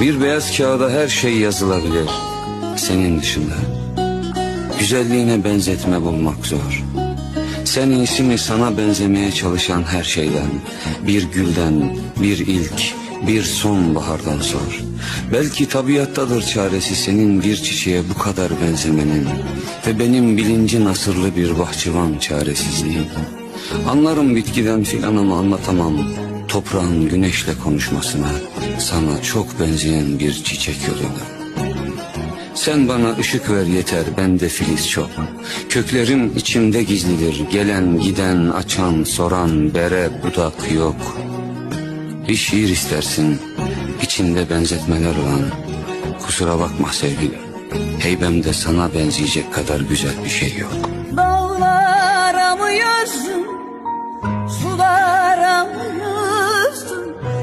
Bir beyaz kağıda her şey yazılabilir. Senin dışında. Güzelliğine benzetme bulmak zor. Sen iyisini sana benzemeye çalışan her şeyden, bir gülden, bir ilk, bir sonbahardan sor. Belki tabiattadır çaresi senin bir çiçeğe bu kadar benzemenin ve benim bilinci nasırlı bir bahçıvan çaresizliğim. Anlarım bitkiden filan ama anlatamam. Toprağın güneşle konuşmasına, sana çok benzeyen bir çiçek yoluna. Sen bana ışık ver yeter bende filiz çok. Köklerim içimde gizlidir Gelen giden açan soran bere budak yok. Bir şiir istersin içinde benzetmeler olan. Kusura bakma sevgilim Heybemde sana benzeyecek kadar güzel bir şey yok